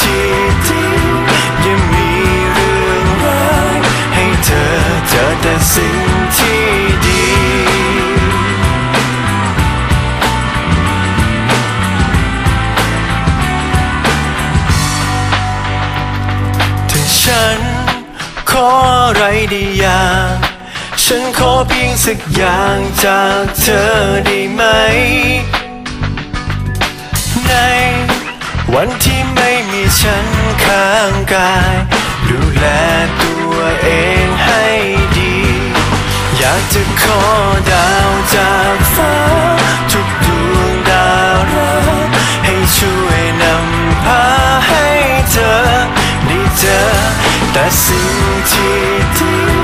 ที่ดียังมีเรื่องร้ายให้เธอเจอแต่สิ่งที่ดีถ้าฉันขออะไรดีอย่างฉันขอเพียงสักอย่างจากเธอได้ไหม ในวันที่ ฉันข้างกาย ดูแลตัวเองให้ดี อยากจะขอดาวจากฟ้า ทุกดวงดาวรักให้ช่วยนำพาให้เธอได้เจอแต่สิ่งที่ดี